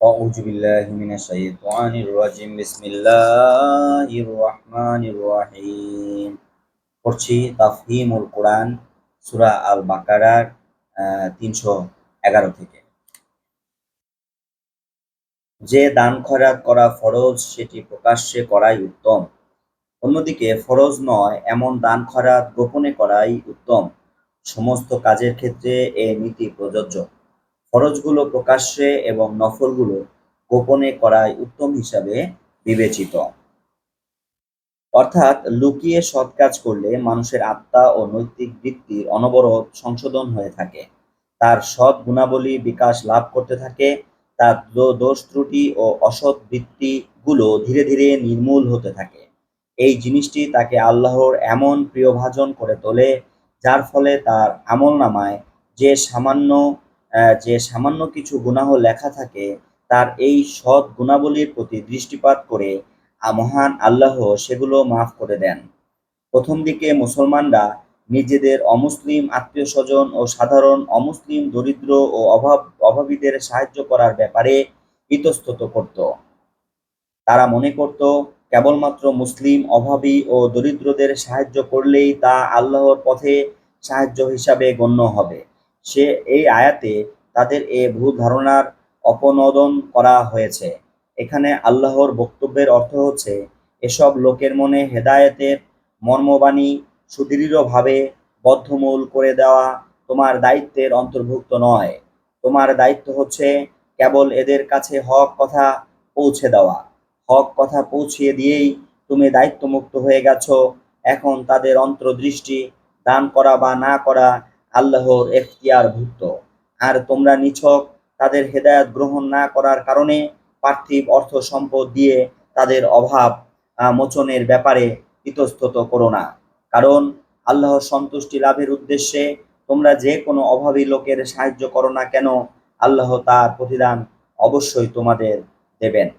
أعوذ بالله من الشيطان الرجيم بسم الله الرحمن الرحيم পড়ছি তাফহিমুল কোরআন সূরা আল বাকারার তিনশো এগারো থেকে যে দান খয়রাত করা ফরজ সেটি প্রকাশ্যে করাই উত্তম অন্যদিকে ফরজ নয় এমন দান খয়রাত গোপনে করাই উত্তম সমস্ত কাজের ক্ষেত্রে এ নীতি প্রযোজ্য ফরজগুলো প্রকাশ্যে এবং নফলগুলো গোপনে করাই উত্তম হিসাবে বিবেচিত। অর্থাৎ লুকিয়ে সৎ কাজ করলে মানুষের আত্মা ও নৈতিক বৃত্তির অনবরত সংশোধন হয়ে থাকে। তার সৎ গুণাবলী বিকাশ লাভ করতে থাকে, তার দোষ ত্রুটি ও অসৎ বৃত্তিগুলো ধীরে ধীরে নির্মূল হতে থাকে। এই জিনিসটি তাকে আল্লাহর এমন প্রিয়ভাজন করে তোলে, যার ফলে তার আমল নামায় যে সামান্য যে সামান্য কিছু গুনাহ লেখা থাকে, তার এই সৎ গুণাবলীর প্রতি দৃষ্টিপাত করে মহান আল্লাহ সেগুলো মাফ করে দেন। প্রথম দিকে মুসলমানরা নিজেদের অমুসলিম আত্মীয় স্বজন ও সাধারণ অমুসলিম দরিদ্র ও অভাব, অভাবীদের সাহায্য করার ব্যাপারে ইতস্তত করত। তারা মনে করত, কেবলমাত্র মুসলিম, অভাবী ও দরিদ্রদের সাহায্য করলেই তা আল্লাহর পথে সাহায্য হিসাবে গণ্য হবে। সে এই আয়াতে তাদের এ ভুল ধারণার অপনোদন করা হয়েছে। এখানে আল্লাহর বক্তব্যের অর্থ হচ্ছে, এসব লোকের মনে হেদায়েতের মর্মবাণী সুদৃঢ়ভাবে বদ্ধমূল করে দেওয়া তোমার দায়িত্বের অন্তর্ভুক্ত নয়। তোমার দায়িত্ব হচ্ছে কেবল এদের কাছে হক কথা পৌঁছে দেওয়া। হক কথা পৌঁছিয়ে দিয়েই তুমি দায়িত্বমুক্ত হয়ে গেছো। এখন তাদের অন্তর্দৃষ্টি দান করা বা না করা আল্লাহর ভুক্ত আর তোমরা নিছক তাদের হেদায়ত গ্রহণ না করার কারণে পার্থিব অর্থ সম্পদ দিয়ে তাদের অভাব মোচনের ব্যাপারে ইতস্তত করো না। কারণ আল্লাহর সন্তুষ্টি লাভের উদ্দেশ্যে তোমরা যে কোনো অভাবী লোকের সাহায্য করো না কেন, আল্লাহ তার প্রতিদান অবশ্যই তোমাদের দেবেন।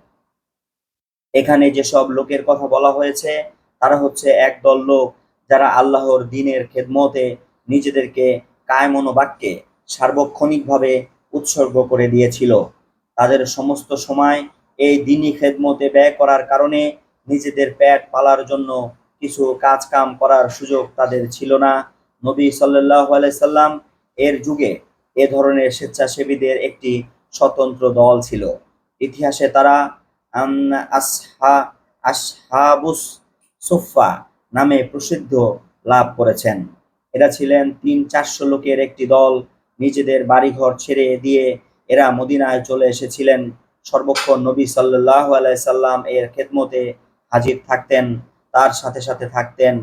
এখানে যেসব লোকের কথা বলা হয়েছে, তারা হচ্ছে একদল লোক যারা আল্লাহর দিনের খেদমতে নিজেদেরকে কায়মনোবাক্যে সার্বক্ষণিকভাবে উৎসর্গ করে দিয়েছিল। তাদের সমস্ত সময় এই দিনই খেদমতে ব্যয় করার কারণে নিজেদের পেট পালার জন্য কিছু কাজ কাম করার সুযোগ তাদের ছিল না। নবী সাল্লাহ সাল্লাম এর যুগে এ ধরনের স্বেচ্ছাসেবীদের একটি স্বতন্ত্র দল ছিল। ইতিহাসে তারা আসহা আসহাবুস সুফা নামে প্রসিদ্ধ লাভ করেছেন। এরা ছিলেন তিন চারশো লোকের একটি দল। নিজেদের বাড়িঘর ছেড়ে দিয়ে এরা মদিনায় চলে এসেছিলেন। সর্বক্ষণ নবী সাল্লাহ আলাইসাল্লাম এর খেদমতে হাজির থাকতেন, তার সাথে সাথে থাকতেন।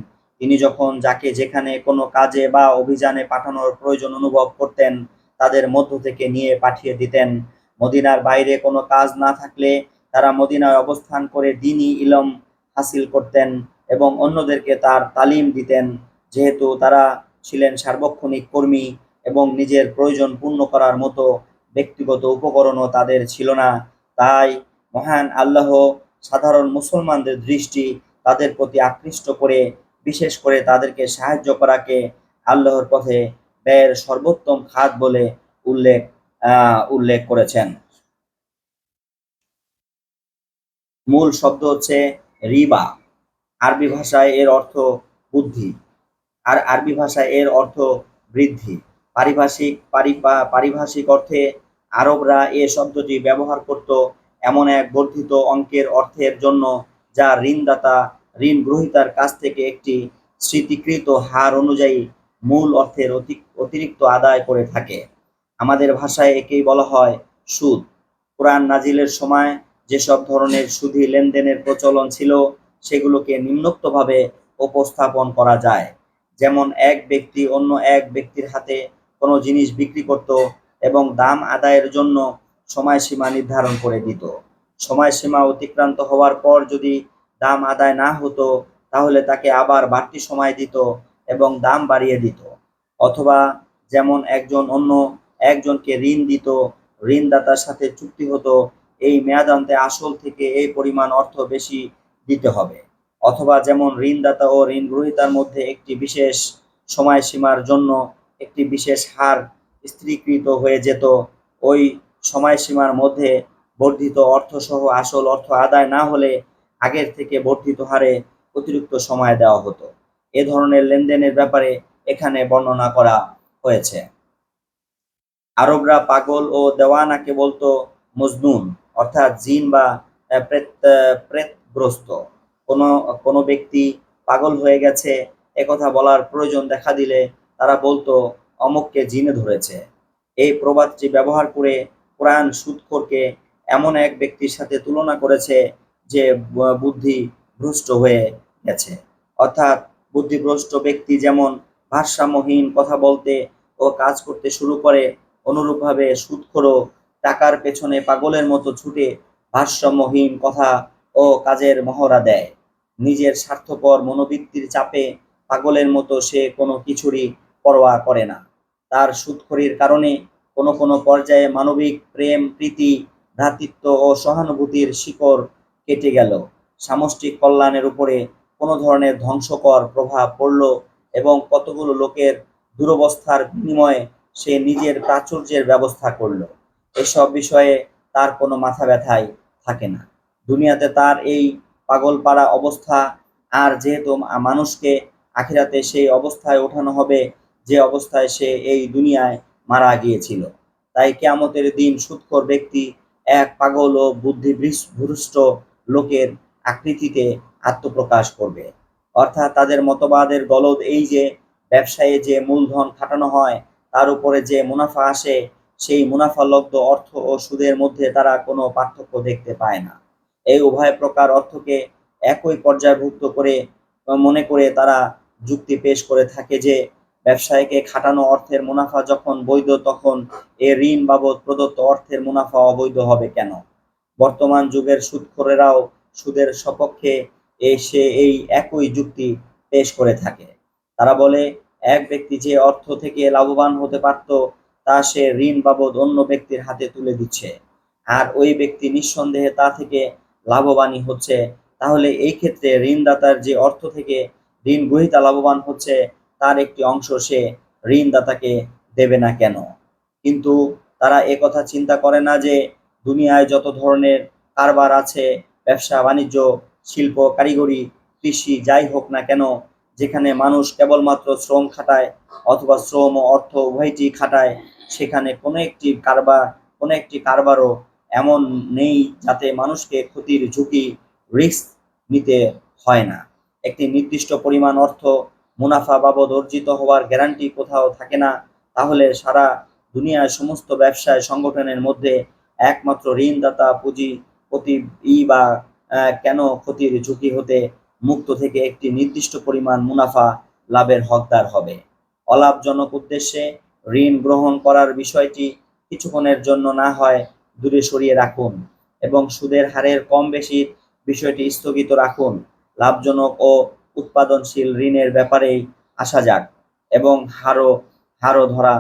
তিনি যখন যাকে যেখানে কোনো কাজে বা অভিযানে পাঠানোর প্রয়োজন অনুভব করতেন, তাদের মধ্য থেকে নিয়ে পাঠিয়ে দিতেন। মদিনার বাইরে কোনো কাজ না থাকলে তারা মদিনায় অবস্থান করে দিনই ইলম হাসিল করতেন এবং অন্যদেরকে তার তালিম দিতেন। যেহেতু তারা ছিলেন সার্বক্ষণিক কর্মী এবং নিজের প্রয়োজন পূর্ণ করার মতো ব্যক্তিগত উপকরণও তাদের ছিল না। তাই মহান আল্লাহ সাধারণ মুসলমানদের দৃষ্টি তাদের প্রতি আকৃষ্ট করে, বিশেষ করে তাদেরকে সাহায্য করাকে আল্লাহর পথে ব্যয়ের সর্বোত্তম খাত বলে উল্লেখ উল্লেখ করেছেন। মূল শব্দ হচ্ছে রিবা। আরবি ভাষায় এর অর্থ বুদ্ধি। আর আরবি ভাষায় এর অর্থ বৃদ্ধি। পারিভাষিক পারিভাষিক অর্থে আরবরা এ শব্দটি ব্যবহার করত এমন এক বর্ধিত অঙ্কের অর্থের জন্য যা ঋণদাতা ঋণ গ্রহিতার কাছ থেকে একটি স্মৃতিকৃত হার অনুযায়ী মূল অর্থের অতিরিক্ত আদায় করে থাকে। আমাদের ভাষায় একেই বলা হয় সুদ। কোরআন নাজিলের সময় যেসব ধরনের সুদী লেনদেনের প্রচলন ছিল, সেগুলোকে নিম্নোক্তভাবে উপস্থাপন করা যায়। যেমন এক ব্যক্তি অন্য এক ব্যক্তির হাতে কোনো জিনিস বিক্রি করত এবং দাম আদায়ের জন্য সময়সীমা নির্ধারণ করে দিত। সময়সীমা অতিক্রান্ত হওয়ার পর যদি দাম আদায় না হতো, তাহলে তাকে আবার বাড়তি সময় দিত এবং দাম বাড়িয়ে দিত। অথবা যেমন একজন অন্য একজনকে ঋণ দিত, ঋণদাতার সাথে চুক্তি হতো, এই মেয়াদান্তে আসল থেকে এই পরিমাণ অর্থ বেশি দিতে হবে। অথবা যেমন ঋণদাতা ও ঋণ গ্রহীতার মধ্যে একটি বিশেষ সময়সীমার জন্য একটি বিশেষ হার স্থিরীকৃত হয়ে যেত, ওই সময়সীমার মধ্যে বর্ধিত অর্থসহ আসল অর্থ আদায় না হলে আগের থেকে বর্ধিত হারে অতিরিক্ত সময় দেওয়া হতো। এ ধরনের লেনদেনের ব্যাপারে এখানে বর্ণনা করা হয়েছে। আরবরা পাগল ও দেওয়ানাকে বলতো মজনুন, অর্থাৎ জিন বা প্রেতগ্রস্ত। কোনো কোনো ব্যক্তি পাগল হয়ে গেছে একথা বলার প্রয়োজন দেখা দিলে তারা বলতো, অমুককে জিনে ধরেছে। এই প্রবাদটি ব্যবহার করে কোরআন সুদখোরকে এমন এক ব্যক্তির সাথে তুলনা করেছে যে বুদ্ধি ভ্রষ্ট হয়ে গেছে। অর্থাৎ বুদ্ধিভ্রষ্ট ব্যক্তি যেমন ভারসাম্যহীন কথা বলতে ও কাজ করতে শুরু করে, অনুরূপভাবে সুদখোরও টাকার পেছনে পাগলের মতো ছুটে ভারসাম্যহীন কথা ও কাজের মহড়া দেয়। নিজের স্বার্থপর মনোবৃত্তির চাপে পাগলের মতো সে কোনো কিছুরই পরোয়া করে না। তার সুদখোরির কারণে কোনো কোনো পর্যায়ে মানবিক প্রেম, প্রীতি, ভ্রাতৃত্ব ও সহানুভূতির শিকড় কেটে গেল। সামষ্টিক কল্যাণের উপরে কোনো ধরনের ধ্বংসকর প্রভাব পড়ল এবং কতগুলো লোকের দুরবস্থার বিনিময়ে সে নিজের প্রাচুর্যের ব্যবস্থা করল। এসব বিষয়ে তার কোনো মাথা ব্যথাই থাকে না। দুনিয়াতে তার এই পাগলপাড়া অবস্থা। আর যেহেতু মানুষকে আখিরাতে সেই অবস্থায় ওঠানো হবে, যে অবস্থায় সে এই দুনিয়ায় মারা গিয়েছিল। তাই কেয়ামতের দিন সুৎখর ব্যক্তি এক পাগল ও বুদ্ধিভ্রষ্ট লোকের আকৃতিতে আত্মপ্রকাশ করবে। অর্থাৎ তাদের মতবাদের গলদ এই যে, ব্যবসায়ে যে মূলধন খাটানো হয়, তার উপরে যে মুনাফা আসে, সেই মুনাফালব্ধ অর্থ ও সুদের মধ্যে তারা কোনো পার্থক্য দেখতে পায় না। এই উভয় প্রকার অর্থকে একই পর্যায়ভুক্ত করে, মনে করে তারা যুক্তি পেশ করে থাকে যে, ব্যবসায়ীকে খাটানো অর্থের মুনাফা যখন বৈধ, তখন এ ঋণ বাবদ প্রদত্ত অর্থের মুনাফা অবৈধ হবে কেন? বর্তমান যুগের সুদখোরেরাও সুদের সপক্ষে এসে এই একই যুক্তি পেশ করে থাকে। তারা বলে, এক ব্যক্তি যে অর্থ থেকে লাভবান হতে পারত, তা সে ঋণ বাবদ অন্য ব্যক্তির হাতে তুলে দিচ্ছে। আর ওই ব্যক্তি নিঃসন্দেহে তা থেকে লাভবানই হচ্ছে। তাহলে এই ক্ষেত্রে ঋণদাতার যে অর্থ থেকে ঋণ গ্রহীতা লাভবান হচ্ছে, তার একটি অংশ সে ঋণদাতাকে দেবে না কেন? কিন্তু তারা কথা চিন্তা করে না যে দুনিয়ায় যত ধরনের কারবার আছে, ব্যবসা, বাণিজ্য, শিল্প, কারিগরি, কৃষি, যাই হোক না কেন, যেখানে মানুষ কেবলমাত্র শ্রম খাটায় অথবা শ্রম ও অর্থ উভয়টি খাটায়, সেখানে কোনো একটি কারবার, কোনো একটি কারবারও এমন নেই যাতে মানুষকে ক্ষতির ঝুঁকি, রিস্ক নিতে হয় না। একটি নির্দিষ্ট পরিমাণ অর্থ মুনাফা বাবদ অর্জিত হওয়ার গ্যারান্টি কোথাও থাকে না, তাহলে সারা দুনিয়ার সমস্ত ব্যবসায় সংগঠনের মধ্যে একমাত্র ঋণদাতা পুঁজিপতি ই বা কেন ক্ষতির ঝুঁকি হতে মুক্ত থেকে একটি নির্দিষ্ট পরিমাণ মুনাফা লাভের হকদার হবে। অলাভজনক উদ্দেশ্যে ঋণ গ্রহণ করার বিষয়টি কিছুক্ষণের জন্য না হয় দূরে সরিয়ে রাখুন এবং সুদের হারের কম বেশি বিষয়টি স্থগিত রাখুন। লাভজনক ও উৎপাদনশীল ঋণের ব্যাপারেই আসা যাক এবং হারও হারও ধরা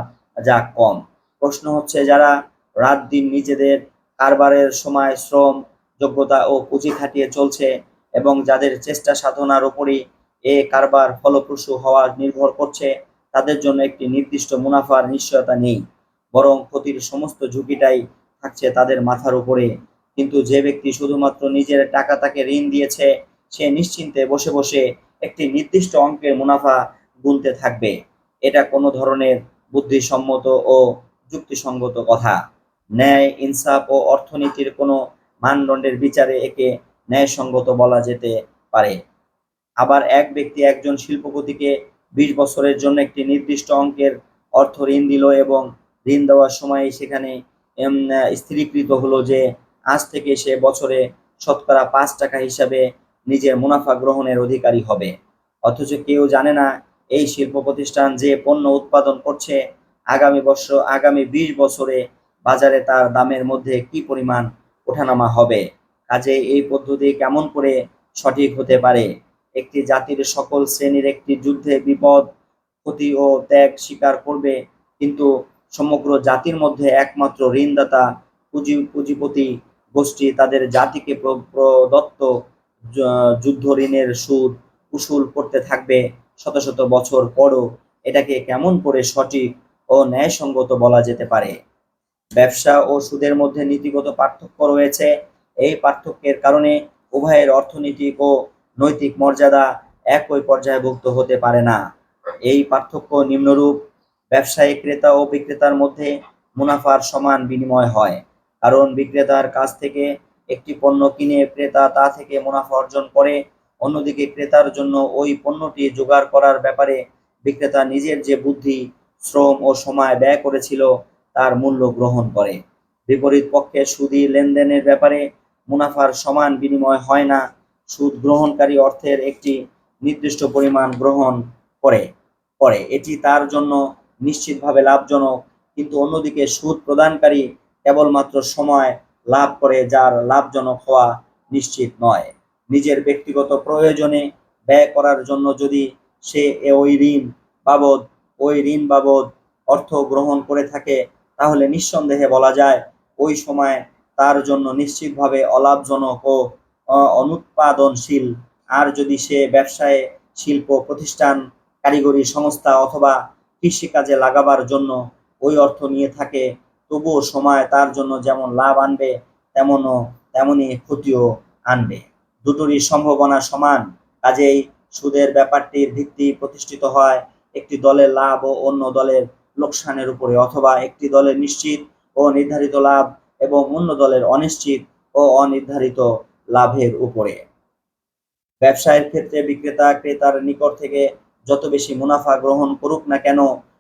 যাক কম। প্রশ্ন হচ্ছে, যারা রাত দিন নিজেদের কারবারের সময় শ্রম, যোগ্যতা ও পুঁজি খাটিয়ে চলছে এবং যাদের চেষ্টা সাধনার উপরই এ কারবার ফলপ্রসূ হওয়া নির্ভর করছে, তাদের জন্য একটি নির্দিষ্ট মুনাফার নিশ্চয়তা নেই। বরং ক্ষতির সমস্ত ঝুঁকিটাই থাকছে তাদের মাথার উপরে। কিন্তু যে ব্যক্তি শুধুমাত্র নিজের টাকা তাকে ঋণ দিয়েছে, সে নিশ্চিন্তে বসে বসে একটি নির্দিষ্ট অঙ্কের মুনাফা গুনতে থাকবে। এটা কোনো ধরনের বুদ্ধিসম্মত ও যুক্তিসঙ্গত কথা। ন্যায়, ইনসাফ ও অর্থনীতির কোনো মানদণ্ডের বিচারে একে ন্যায়সঙ্গত বলা যেতে পারে। আবার এক ব্যক্তি একজন শিল্পপতিকে বিশ বছরের জন্য একটি নির্দিষ্ট অঙ্কের অর্থ ঋণ দিল এবং ঋণ দেওয়ার সময় সেখানে স্থিরীকৃত হলো যে আজ থেকে সে বছরে শতকরা পাঁচ টাকা হিসাবে নিজের মুনাফা গ্রহণের অধিকারী হবে। অথচ কেউ জানে না, এই শিল্প প্রতিষ্ঠান যে পণ্য উৎপাদন করছে, আগামী বছর আগামী বিশ বছরে বাজারে তার দামের মধ্যে কি পরিমাণ ওঠানামা হবে? কাজে এই পদ্ধতি কেমন করে সঠিক হতে পারে? একটি জাতির সকল শ্রেণির একটি যুদ্ধে বিপদ, ক্ষতি ও ত্যাগ স্বীকার করবে, কিন্তু সমগ্র জাতির মধ্যে একমাত্র ঋণদাতা পুঁজি, পুঁজিপতি গোষ্ঠী, তাদের জাতিকে প্র- প্রদত্ত যুদ্ধ ঋণের সুদ উসুল করতে থাকবে শত শত বছর পরও। এটাকে কেমন করে সঠিক ও ন্যায়সঙ্গত বলা যেতে পারে? ব্যবসা ও সুদের মধ্যে নীতিগত পার্থক্য রয়েছে। এই পার্থক্যের কারণে উভয়ের অর্থনৈতিক ও নৈতিক মর্যাদা একই পর্যায়ভুক্ত হতে পারে না। এই পার্থক্য নিম্নরূপ ব্যবসায়ী, ক্রেতা ও বিক্রেতার মধ্যে মুনাফার সমান বিনিময় হয়। কারণ বিক্রেতার কাছ থেকে একটি পণ্য কিনে ক্রেতা তা থেকে মুনাফা অর্জন করে, অন্যদিকে ক্রেতার জন্য ওই পণ্যটি জোগাড় করার ব্যাপারে বিক্রেতা নিজের যে বুদ্ধি, শ্রম ও সময় ব্যয় করেছিল, তার মূল্য গ্রহণ করে। বিপরীত পক্ষে সুদী লেনদেনের ব্যাপারে মুনাফার সমান বিনিময় হয় না। সুদ গ্রহণকারী অর্থের একটি নির্দিষ্ট পরিমাণ গ্রহণ করে করে। এটি তার জন্য নিশ্চিতভাবে লাভজনক, কিন্তু অন্যদিকে সুদ প্রদানকারী কেবলমাত্র সময় লাভ করে, যার লাভজনক হওয়া নিশ্চিত নয়। নিজের ব্যক্তিগত প্রয়োজনে ব্যয় করার জন্য যদি সে ওই ঋণ বাবদ, ওই ঋণ বাবদ অর্থ গ্রহণ করে থাকে, তাহলে নিঃসন্দেহে বলা যায় ওই সময় তার জন্য নিশ্চিতভাবে অলাভজনক ও অনুৎপাদনশীল। আর যদি সে ব্যবসায়, শিল্প, প্রতিষ্ঠান, কারিগরি সংস্থা অথবা কৃষিকাজে লাগাবার জন্য ওই অর্থ নিয়ে থাকে, তবুও সময় তার জন্য যেমন লাভ আনবে, তেমনও তেমনই ক্ষতিও আনবে। দুটোরই সম্ভাবনা সমান। কাজেই সুদের ব্যাপারটির ভিত্তি প্রতিষ্ঠিত হয় একটি দলের লাভ ও অন্য দলের লোকসানের উপরে, অথবা একটি দলের নিশ্চিত ও নির্ধারিত লাভ এবং অন্য দলের অনিশ্চিত ও অনির্ধারিত লাভের উপরে। ব্যবসায়ের ক্ষেত্রে বিক্রেতা ক্রেতার নিকট থেকে যত বেশি মুনাফা গ্রহণ করুক না কেন,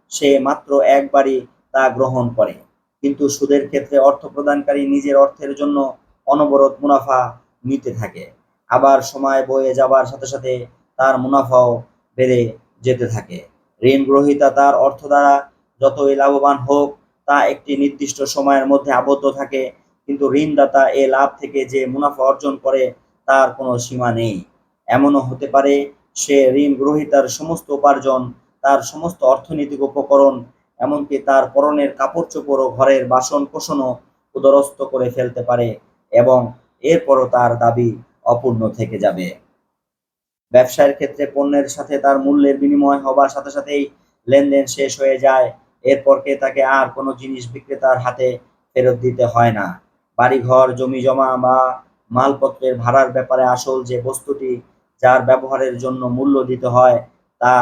সে মাত্র একবারই তা গ্রহণ করে। কিন্তু সুদের ক্ষেত্রে অর্থ প্রদানকারী নিজের অর্থের জন্য অনবরত মুনাফা নিতে থাকে। আবার সময় বয়ে যাবার সাথে সাথে তার মুনাফাও বেড়ে যেতে থাকে। ঋণ গ্রহীতা তার অর্থ দ্বারা যতই লাভবান হোক, তা একটি নির্দিষ্ট সময়ের মধ্যে আবদ্ধ থাকে। কিন্তু ঋণদাতা এ লাভ থেকে যে মুনাফা অর্জন করে, তার কোনো সীমা নেই। এমনও হতে পারে সে ঋণ গ্রহীতার সমস্ত উপার্জন, তার সমস্ত অর্থনৈতিক উপকরণ, এমনকি তার পরনের কাপড় চোপড় ও ঘরের বাসন কোষণও উদরস্ত করে ফেলতে পারে এবং এরপরও তার দাবি অপূর্ণ থেকে যাবে। ব্যবসায়ের ক্ষেত্রে পণ্যের সাথে তার মূল্যের বিনিময় হবার সাথে সাথেই লেনদেন শেষ হয়ে যায়। এরপর তাকে আর কোনো জিনিস বিক্রেতার হাতে ফেরত দিতে হয় না। বাড়িঘর, জমি জমা বা মালপত্রের ভাড়ার ব্যাপারে আসল যে বস্তুটি যার ব্যবহারের জন্য মূল্য দিতে হয়, তা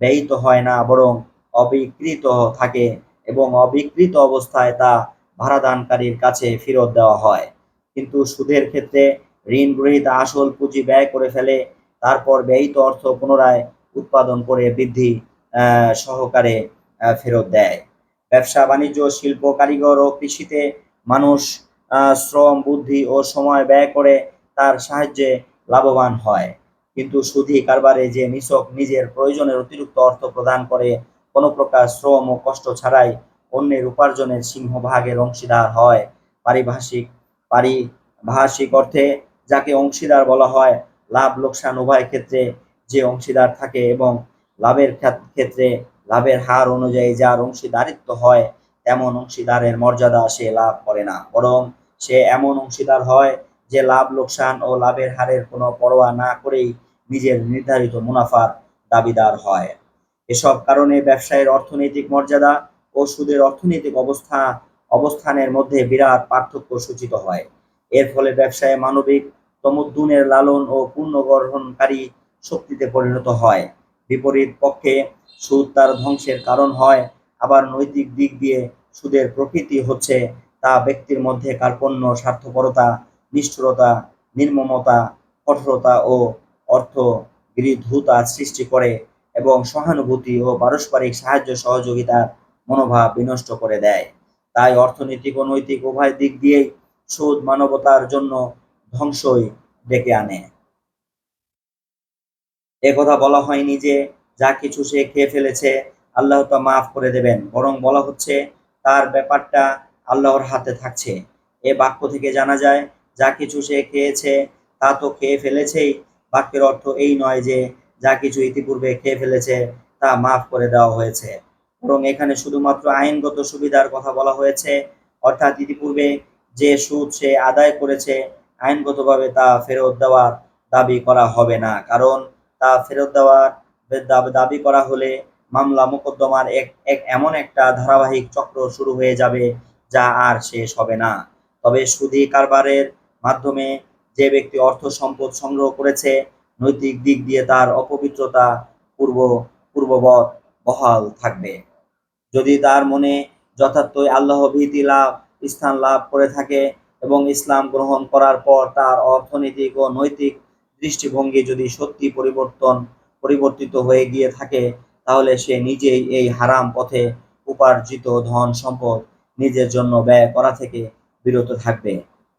ব্যয়িত হয় না, বরং অবিকৃত থাকে এবং অবিকৃত অবস্থায় তা ভাড়াদানকারীর কাছে ফেরত দেওয়া হয়। কিন্তু সুদের ক্ষেত্রে ঋণ গ্রহীতা আসল পুঁজি ব্যয় করে ফেলে, তারপর ব্যয়িত অর্থ পুনরায় উৎপাদন করে বৃদ্ধি সহকারে ফেরত দেয়। ব্যবসা, বাণিজ্য, শিল্প, কারিগর ও কৃষিতে মানুষ শ্রম, বুদ্ধি ও সময় ব্যয় করে তার সাহায্যে লাভবান হয়। কিন্তু সুদী কারবারে যে নিছক নিজের প্রয়োজনের অতিরিক্ত অর্থ প্রদান করে, কোনো প্রকার শ্রম ও কষ্ট ছাড়াই অন্যের উপার্জনের সিংহভাগের অংশীদার হয়। পারিভাষিক পারিভাষিক অর্থে যাকে অংশীদার বলা হয়, লাভ, লোকসান উভয় ক্ষেত্রে যে অংশীদার থাকে এবং লাভের ক্ষেত- ক্ষেত্রে লাভের হার অনুযায়ী যার অংশীদারিত্ব হয়, তেমন অংশীদারের মর্যাদা সে লাভ করে না। বরং সে এমন অংশীদার হয় যে লাভ, লোকসান ও লাভের হারের কোনো পরোয়া না করেই নিজের নির্ধারিত মুনাফার দাবিদার হয়। এসব কারণে ব্যবসায়ের অর্থনৈতিক মর্যাদা ও সুদের অর্থনৈতিক অবস্থা, অবস্থানের মধ্যে বিরাট পার্থক্য সূচিত হয়। এর ফলে ব্যবসায় মানবিক তমুদ্দুনের লালন ও পুনর্গ্রহণকারী শক্তিতে পরিণত হয়। বিপরীত পক্ষে সুদ তার ধ্বংসের কারণ হয়, আবার নৈতিক দিক দিয়ে সুদের প্রকৃতি হচ্ছে তা ব্যক্তির মধ্যে কার্পণ্য স্বার্থপরতা নিষ্ঠুরতা, নির্মমতা, কঠোরতা ও অর্থ বিরোধিতা সৃষ্টি করে এবং সহানুভূতি ও পারস্পরিক সাহায্য সহযোগিতার মনোভাব বিনষ্ট করে দেয়। তাই অর্থনৈতিক ও নৈতিক উভয় দিক দিয়েই সুদ মানবতার জন্য ধ্বংসই ডেকে আনে। কথা বলা হয়নি যে যা কিছু সে খেয়ে ফেলেছে আল্লাহ তা মাফ করে দেবেন, বরং বলা হচ্ছে, তার ব্যাপারটা আল্লাহর হাতে থাকছে। এ বাক্য থেকে জানা যায় যা কিছু সে খেয়েছে, তা তো খেয়ে ফেলেছেই। বাক্যের অর্থ এই নয় যে, যা কিছু ইতিপূর্বে খেয়ে ফেলেছে, তা মাফ করে দেওয়া হয়েছে। বরং এখানে শুধুমাত্র আইনগত সুবিধার কথা বলা হয়েছে। অর্থাৎ ইতিপূর্বে যে সুদ সে আদায় করেছে, আইনগতভাবে তা ফেরত দেওয়ার দাবি করা হবে না। কারণ তা ফেরত দেওয়ার দাবি- করা হলে মামলা মোকদ্দমার এক এক এমন একটা ধারাবাহিক চক্র শুরু হয়ে যাবে, যা আর শেষ হবে না। তবে সুদী কারবারের মাধ্যমে যে ব্যক্তি অর্থ সম্পদ সংগ্রহ করেছে, নৈতিক দিক দিয়ে তার অপবিত্রতা পূর্ব, পূর্ববৎ বহাল থাকবে। যদি তার মনে যথার্থই আল্লাহ ভীতি লাভ, স্থান লাভ করে থাকে এবং ইসলাম গ্রহণ করার পর তার অর্থনৈতিক ও নৈতিক দৃষ্টিভঙ্গি যদি সত্যি পরিবর্তন, পরিবর্তিত হয়ে গিয়ে থাকে, তাহলে সে নিজেই এই হারাম পথে উপার্জিত ধন সম্পদ নিজের জন্য ব্যয় করা থেকে বিরত থাকবে।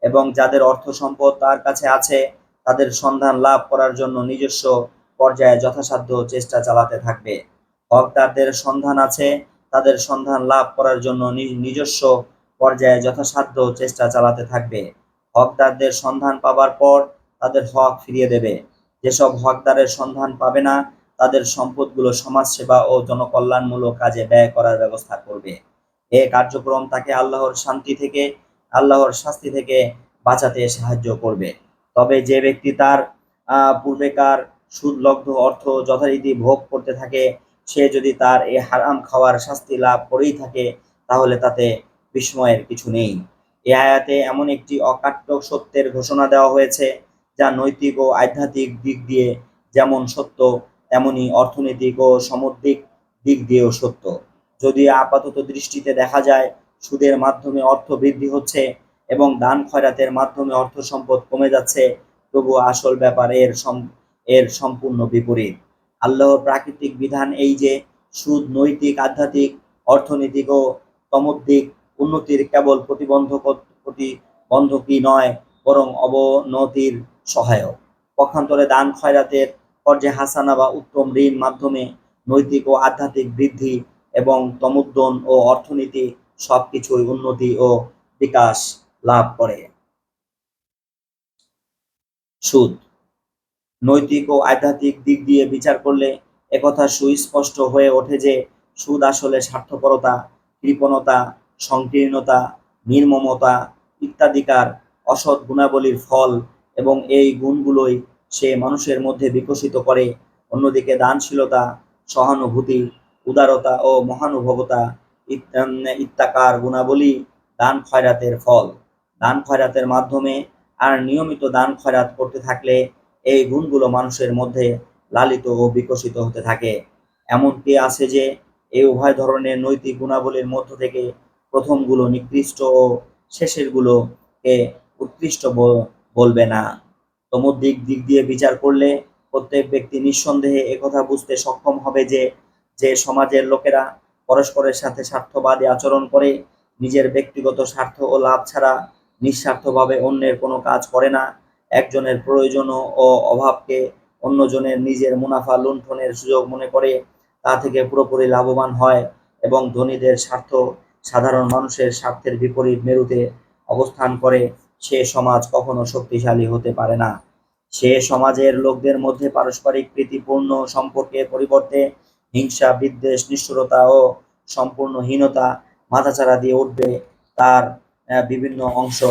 এবং যাদের অর্থ সম্পদ তার কাছে আছে, তাদের সন্ধান লাভ করার জন্য নিজস্ব পর্যায়ে যথাসাধ্য চেষ্টা চালাতে থাকবে। হকদারদের সন্ধান আছে, তাদের সন্ধান লাভ করার জন্য নিজস্ব পর্যায়ে যথাসাধ্য চেষ্টা চালাতে থাকবে। হকদারদের সন্ধান পাবার পর তাদের হক ফিরিয়ে দেবে। যেসব হকদারের সন্ধান পাবে না, তাদের সম্পদগুলো সমাজসেবা ও জনকল্যাণমূলক কাজে ব্যয় করার ব্যবস্থা করবে। এ কার্যক্রম তাকে আল্লাহর শান্তি থেকে আল্লাহর শাস্তি থেকে বাঁচাতে সাহায্য করবে। তবে যে ব্যক্তি তার পূর্বেকার সুদলব্ধ অর্থ যথারীতি ভোগ করতে থাকে, সে যদি তার এ হারাম খাওয়ার শাস্তি লাভ করেই থাকে, তাহলে তাতে বিস্ময়ের কিছু নেই। এ আয়াতে এমন একটি অকাট্য সত্যের ঘোষণা দেওয়া হয়েছে, যা নৈতিক ও আধ্যাত্মিক দিক দিয়ে যেমন সত্য, তেমনি অর্থনৈতিক ও সামুদ্রিক দিক দিয়েও সত্য। যদি আপাতত দৃষ্টিতে দেখা যায় সুদের মাধ্যমে অর্থ বৃদ্ধি হচ্ছে এবং দান খয়রাতের মাধ্যমে অর্থ সম্পদ কমে যাচ্ছে তবু আসল ব্যাপার এর এর সম্পূর্ণ বিপরীত। আল্লাহর প্রাকৃতিক বিধান এই যে, সুদ নৈতিক, আধ্যাত্মিক, অর্থনৈতিক ও তমোদ্দিক উন্নতির কেবল প্রতিবন্ধক প্রতিবন্ধকই নয়, বরং অবনতির সহায়ক। পক্ষান্তরে দান খয়রাতের পর্যে হাসানা বা উত্তম ঋণ মাধ্যমে নৈতিক ও আধ্যাত্মিক বৃদ্ধি এবং তমুদ্দন ও অর্থনীতি সবকিছুই উন্নতি ও বিকাশ লাভ করে। সুদ। নৈতিক ও আধ্যাত্মিক দিক দিয়ে বিচার করলে একথা সুস্পষ্ট হয়ে ওঠে যে সুদ আসলে স্বার্থপরতা, কৃপণতা, সংকীর্ণতা, নির্মমতা ইত্যাদিকার অসৎ গুণাবলীর ফল এবং এই গুণগুলোই সে মানুষের মধ্যে বিকশিত করে। অন্যদিকে দানশীলতা, সহানুভূতি, উদারতা ও মহানুভবতা ইত- উম, ইত্যাকার গুণাবলী দান খয়রাতের ফল। দান খয়রাতের মাধ্যমে আর নিয়মিত দান খয়রাত করতে থাকলে এই গুণগুলো মানুষের মধ্যে লালিত ও বিকশিত হতে থাকে। এমনকি আছে যে এই উভয় ধরনের নৈতিক গুণাবলীর মধ্য থেকে প্রথমগুলো নিকৃষ্ট ও শেষেরগুলোকে উৎকৃষ্ট বল- বলবে না। তমোদ্দিক দিক দিয়ে বিচার করলে প্রত্যেক ব্যক্তি নিঃসন্দেহে একথা বুঝতে সক্ষম হবে যে যে সমাজের লোকেরা পরস্পরের সাথে স্বার্থবাদী আচরণ করে, নিজের ব্যক্তিগত স্বার্থ ও লাভ ছাড়া নিঃস্বার্থভাবে অন্যের কোনো কাজ করে না। একজনের প্রয়োজন ও অভাবকে অন্যজনের নিজের মুনাফা লুণ্ঠনের সুযোগ মনে করে, তা থেকে পুরোপুরি লাভবান হয় এবং ধনীদের স্বার্থ সাধারণ মানুষের স্বার্থের বিপরীত মেরুতে অবস্থান করে। সে সমাজ কখনো শক্তিশালী হতে পারে না। সে সমাজের লোকদের মধ্যে পারস্পরিক প্রীতিপূর্ণ সম্পর্কের পরিবর্তে হিংসা, বিদ্বেষ, নিষ্ঠুরতা ও সম্পূর্ণ সম্পূর্ণহীনতা মাথাচাড়া দিয়ে উঠবে তার বিভিন্ন অংশ।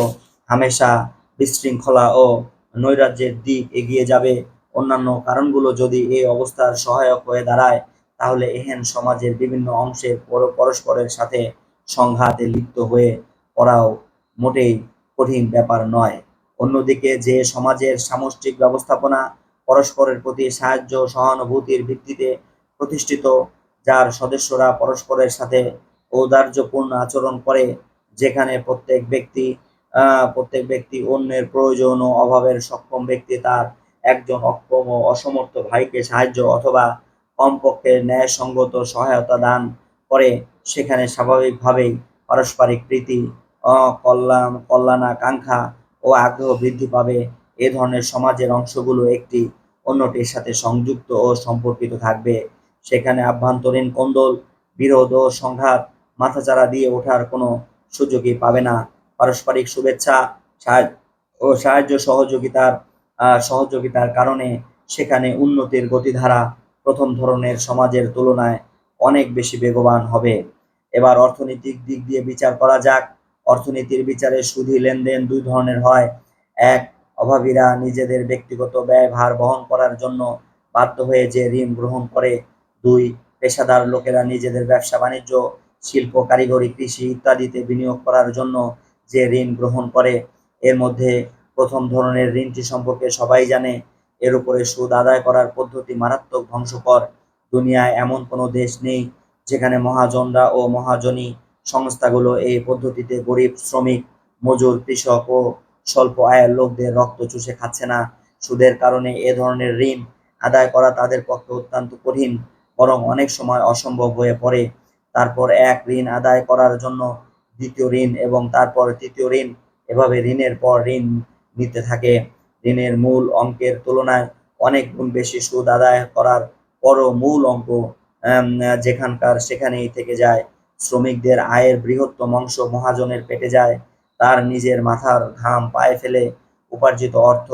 হামেশা বিশৃঙ্খলা ও নৈরাজ্যের দিক এগিয়ে যাবে। অন্যান্য কারণগুলো যদি এই অবস্থার সহায়ক হয়ে দাঁড়ায়, তাহলে এহেন সমাজের বিভিন্ন অংশের পর- পরস্পরের সাথে সংঘাতে লিপ্ত হয়ে পড়াও মোটেই কঠিন ব্যাপার নয়। অন্যদিকে যে সমাজের সামষ্টিক ব্যবস্থাপনা পরস্পরের প্রতি সাহায্য, সহানুভূতির ভিত্তিতে প্রতিষ্ঠিত, যার সদস্যরা পরস্পরের সাথে ঔদার্যপূর্ণ আচরণ করে, যেখানে প্রত্যেক ব্যক্তি প্রত্যেক ব্যক্তি অন্যের প্রয়োজন ও অভাবের সক্ষম ব্যক্তি তার একজন অক্ষম ও অসমর্থ ভাইকে সাহায্য অথবা কমপক্ষে ন্যায়সঙ্গত সহায়তা দান করে, সেখানে স্বাভাবিকভাবেই পারস্পরিক প্রীতি কল্যাণ, কল্যাণাকাঙ্ক্ষা ও আগ্রহ বৃদ্ধি পাবে। এ ধরনের সমাজের অংশগুলো একটি, অন্যটির সাথে সংযুক্ত ও সম্পর্কিত থাকবে। সেখানে আভ্যন্তরীণ কোন্দল, বিরোধ ও সংঘাত মাথাচাড়া দিয়ে ওঠার কোনো সুযোগই পাবে না। পারস্পরিক শুভেচ্ছা ও সাহায্য সহযোগিতার সহযোগিতার কারণে সেখানে উন্নতির গতিধারা প্রথম ধরনের সমাজের তুলনায় অনেক বেশি বেগবান হবে। এবার অর্থনৈতিক দিক দিয়ে বিচার করা যাক। অর্থনীতির বিচারে সুদী লেনদেন দুই ধরনের হয়। এক, অভাবীরা নিজেদের ব্যক্তিগত ব্যয়ভার বহন করার জন্য বাধ্য হয়ে যে ঋণ গ্রহণ করে দুই, পেশাদার লোকেরা নিজেদের ব্যবসা, বাণিজ্য, শিল্প, কারিগরি, কৃষি ইত্যাদিতে বিনিয়োগ করার জন্য যে ঋণ গ্রহণ করে, এর মধ্যে প্রথম ধরনের ঋণটি সম্পর্কে সবাই জানে। এর উপরে সুদ আদায় করার পদ্ধতি মারাত্মক ধ্বংসকর। দুনিয়ায় এমন কোনো দেশ নেই যেখানে মহাজনরা ও মহাজনী সংস্থাগুলো এই পদ্ধতিতে গরিব, শ্রমিক, মজুর, কৃষক ও স্বল্প আয়ের লোকদের রক্ত চুষে খাচ্ছে না। সুদের কারণে এ ধরনের ঋণ আদায় করা তাদের পক্ষে অত্যন্ত কঠিন। বরং অনেক সময় অসম্ভব হয়ে পড়ে। তারপর এক ঋণ আদায় করার জন্য দ্বিতীয় ঋণ এবং তারপর তৃতীয় ঋণ, এভাবে ঋণের পর ঋণ নিতে থাকে। ঋণের মূল অঙ্কের তুলনায় অনেক গুণ বেশি সুদ আদায় করার পরও মূল অঙ্ক যেখানকার সেখানেই থেকে যায়। শ্রমিকদের আয়ের বৃহত্তম অংশ মহাজনের পেটে যায়। তার নিজের মাথার ঘাম পায়ে ফেলে উপার্জিত অর্থ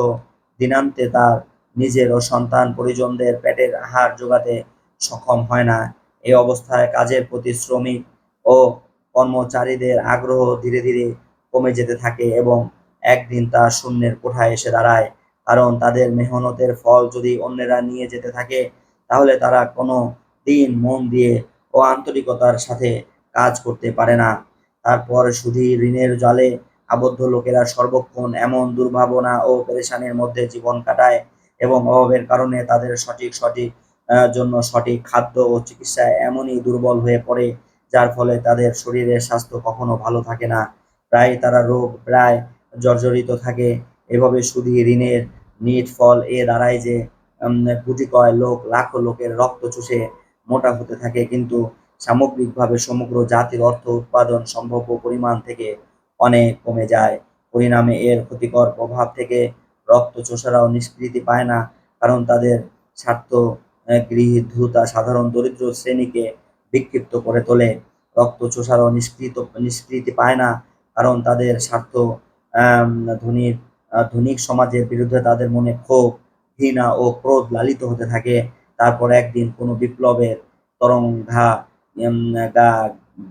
দিনান্তে তার নিজের ও সন্তান পরিজনদের পেটের আহার যোগাতে সক্ষম হয় না। এই অবস্থায় কাজের প্রতি শ্রমিক ও কর্মচারীদের আগ্রহ ধীরে ধীরে কমে যেতে থাকে এবং একদিন তা শূন্যের কোঠায় এসে দাঁড়ায়। কারণ তাদের মেহনতের ফল যদি অন্যেরা নিয়ে যেতে থাকে, তাহলে তারা কোনো দিন মন দিয়ে ও আন্তরিকতার সাথে কাজ করতে পারে না। তারপর শুধু ঋণের জালে আবদ্ধ লোকেরা সর্বক্ষণ এমন দুর্ভাবনা ও পেরেশানির মধ্যে জীবন কাটায় এবং অভাবের কারণে তাদের সঠিক সঠিক জন্য সঠিক খাদ্য ও চিকিৎসা এমনই দুর্বল হয়ে পড়ে, যার ফলে তাদের শরীরের স্বাস্থ্য কখনো ভালো থাকে না। প্রায় তারা রোগ, প্রায় জর্জরিত থাকে। এভাবে শুধু ঋণের নিট ফল এ দাঁড়ায় যে কোটি কয় লোক, লাখো লোকের রক্ত চুষে মোটা হতে থাকে, কিন্তু সামগ্রিকভাবে সমগ্র জাতির অর্থ উৎপাদন সম্ভাব্য পরিমাণ থেকে অনেক কমে যায়। পরিণামে এর ক্ষতিকর প্রভাব থেকে রক্ত চোষারাও নিষ্কৃতি পায় না, কারণ তাদের স্বার্থ গৃহীতা সাধারণ দরিদ্র শ্রেণীকে বিক্ষিপ্ত করে তোলে। রক্ত চোষারাও নিষ্কৃত, নিষ্কৃতি পায় না, কারণ তাদের স্বার্থ ধনীর ধনিক সমাজের বিরুদ্ধে তাদের মনে ক্ষোভ, ঘৃণা ও ক্রোধ লালিত হতে থাকে। তারপর একদিন কোনো বিপ্লবের তরঙ্গা গা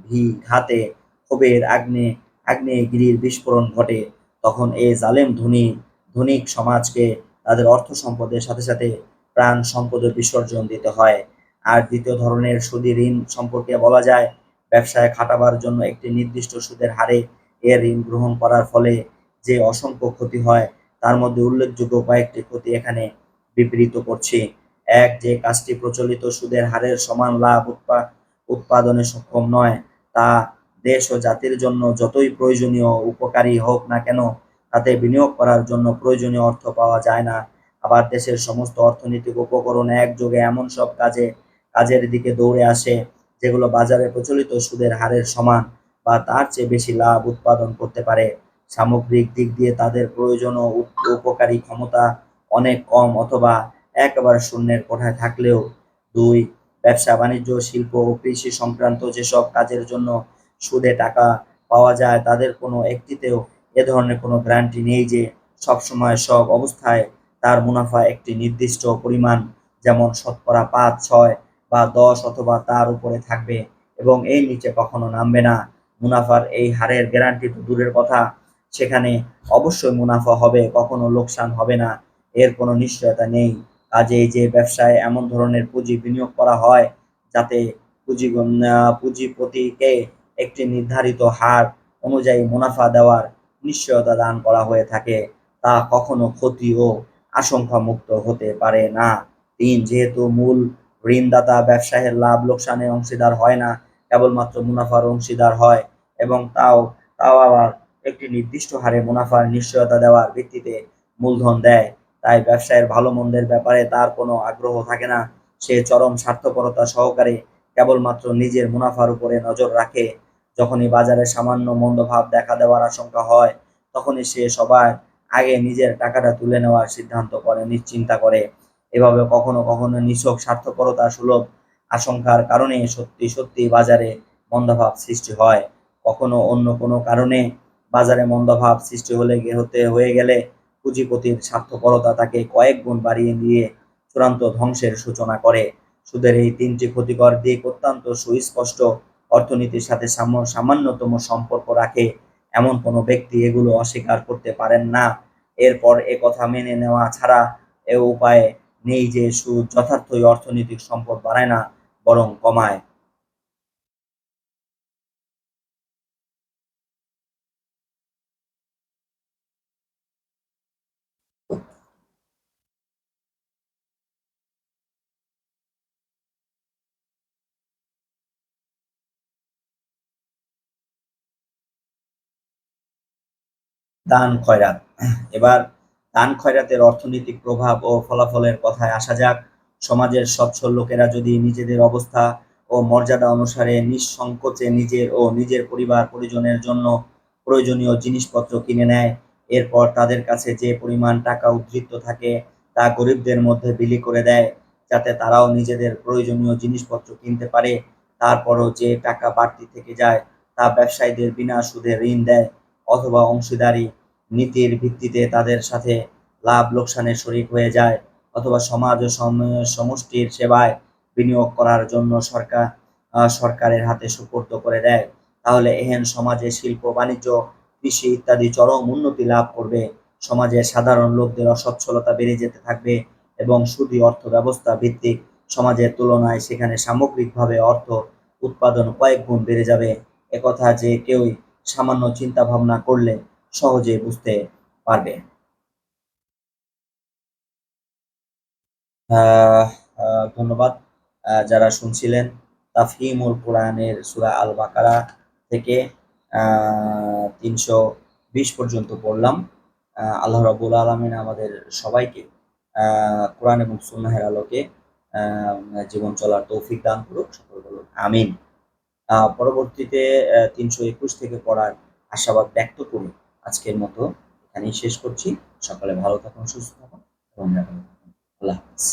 ভি ঘাতে ক্ষোভের আগ্নে, আগ্নেয়গিরির বিস্ফোরণ ঘটে। তখন এই জালেম ধনী, ধনিক সমাজকে তাদের অর্থ সম্পদের সাথে সাথে প্রাণ সম্পদের বিসর্জন দিতে হয়। আর দ্বিতীয় ধরনের সুদী ঋণ সম্পর্কে বলা যায়, ব্যবসায় খাটাবার জন্য একটি নির্দিষ্ট সুদের হারে এ ঋণ গ্রহণ করার ফলে যে অসংখ্য ক্ষতি হয়, তার মধ্যে উল্লেখযোগ্য কয়েকটি ক্ষতি এখানে বিবৃত করছি। এক, যে কাজটি প্রচলিত সুদের হারের সমান লাভ উৎপাদনে সক্ষম নয়, তা দেশ ও জাতির জন্য যতই প্রয়োজনীয়, উপকারী হোক না কেন, তাতে বিনিয়োগ করার জন্য প্রয়োজনীয় অর্থ পাওয়া যায় না। আবার দেশের সমস্ত অর্থনৈতিক উপকরণ একযোগে এমন সব কাজে, কাজের দিকে দৌড়ে আসে, যেগুলো বাজারে প্রচলিত সুদের হারের সমান বা তার চেয়ে বেশি লাভ উৎপাদন করতে পারে। সামগ্রিক দিক দিয়ে তাদের প্রয়োজন ও উপকারী ক্ষমতা অনেক কম অথবা একেবারে শূন্যের কোঠায় থাকলেও। দুই, ব্যবসা, বাণিজ্য, শিল্প ও কৃষি সংক্রান্ত যেসব কাজের জন্য সুদে টাকা পাওয়া যায়, তাদের কোনো একটিতেও এ ধরনের কোনো গ্যারান্টি নেই যে সবসময় সব অবস্থায় তার মুনাফা একটি নির্দিষ্ট পরিমাণ, যেমন শতকরা পাঁচ, ছয় বা দশ অথবা তার উপরে থাকবে এবং এই নিচে কখনো নামবে না। মুনাফার এই হারের গ্যারান্টি তো দূরের কথা। সেখানে অবশ্যই মুনাফা হবে, কখনো লোকসান হবে না। এর কোনো নিশ্চয়তা নেই। কাজেই যে ব্যবসায় এমন ধরনের পুঁজি বিনিয়োগ করা হয়, যাতে পুঁজি পুঁজিপতিকে একটি নির্ধারিত হার অনুযায়ী মুনাফা দেওয়ার নিশ্চয়তা দান করা হয়ে থাকে, তা কখনো ক্ষতি ও আশঙ্কা মুক্ত হতে পারে না। তিন, যেহেতু মূল ঋণদাতা ব্যবসায়ের লাভ লোকসানের অংশীদার হয় না, কেবলমাত্র মুনাফার অংশীদার হয় এবং তাও তাও আবার একটি নির্দিষ্ট হারে মুনাফার নিশ্চয়তা দেওয়ার ভিত্তিতে মূলধন দেয়। তাই ব্যবসায়ের ভালো মন্দের ব্যাপারে তার কোনো আগ্রহ থাকে না। সে চরম স্বার্থপরতা সহকারে কেবলমাত্র নিজের মুনাফার উপরে নজর রাখে। যখনই বাজারে সামান্য মন্দভাব দেখা দেওয়ার আশঙ্কা হয়, তখনই সে সবার আগে নিজের টাকাটা তুলে নেওয়ার সিদ্ধান্ত করে, নিশ্চিন্তা করে। এভাবে কখনো কখনো নিছক স্বার্থপরতা সুলভ আশঙ্কার কারণে সত্যি সত্যি বাজারে মন্দভাব সৃষ্টি হয়। কখনো অন্য কোনো কারণে বাজারে মন্দভাব সৃষ্টি হলে হতে হয়ে গেলে পুঁজিপতির স্বার্থপরতা তাকে কয়েক গুণ বাড়িয়ে দিয়ে চূড়ান্ত ধ্বংসের সূচনা করে। সুদের এই তিনটি ক্ষতিকর দিক অত্যন্ত সুস্পষ্ট। অর্থনীতির সাথে সামান্যতম সম্পর্ক রাখে। এমন কোনো ব্যক্তি এগুলো অস্বীকার করতে পারেন না। এরপর এ কথা মেনে নেওয়া ছাড়া এ উপায়ে নেই যে সুদ যথার্থই অর্থনৈতিক সম্পদ বাড়ায় না, বরং কমায়। দান খয়রাত। এবার দান খয়রাতের অর্থনৈতিক প্রভাব ও ফলাফলের কথায় আসা যাক। সমাজের সচ্ছল লোকেরা যদি নিজেদের অবস্থা ও মর্যাদা অনুসারে নিঃসংকোচে নিজের ও নিজের পরিবার পরিজনের জন্য প্রয়োজনীয় জিনিসপত্র কিনে নেয়, এরপর তাদের কাছে যে পরিমাণ টাকা উদ্ধৃত থাকে তা গরিবদের মধ্যে বিলি করে দেয়, যাতে তারাও নিজেদের প্রয়োজনীয় জিনিসপত্র কিনতে পারে। তারপরও যে টাকা বাড়তি থেকে যায় তা ব্যবসায়ীদের বিনা সুদে ঋণ দেয়। অথবা অংশীদারি নীতির ভিত্তিতে তাদের সাথে লাভ লোকসানের শরিক হয়ে যায় অথবা সমাজ ও সম- সমষ্টির সেবায় বিনিয়োগ করার জন্য সরকার সরকারের হাতে সুপর্দ করে দেয়। তাহলে এহেন সমাজে শিল্প, বাণিজ্য, কৃষি ইত্যাদি চরম উন্নতি লাভ করবে। সমাজের সাধারণ লোকদের অসচ্ছলতা বেড়ে যেতে থাকবে এবং সুদী অর্থ ব্যবস্থা ভিত্তিক সমাজের তুলনায় সেখানে সামগ্রিকভাবে অর্থ উৎপাদন কয়েক গুণ বেড়ে যাবে। একথা যে কেউই সামান্য চিন্তা ভাবনা করলে সহজে বুঝতে পারবে। ধন্যবাদ। যারা শুনছিলেন তাফহিমুল কোরআনের সূরা আল বাকারা থেকে তিনশো বিশ পর্যন্ত পড়লাম। আল্লাহ রাব্বুল আলামিন আমাদের সবাইকে কোরআন এবং সুন্নাহের আলোকে জীবন চলার তৌফিক দান করুক, সকল বলুন, আমিন। পরবর্তীতে তিনশো একুশ থেকে পড়ার আশাবাদ ব্যক্ত করে আজকের মতো এখানেই শেষ করছি। সকালে ভালো থাকুন, সুস্থ থাকুন এবং আল্লাহ হাফিজ।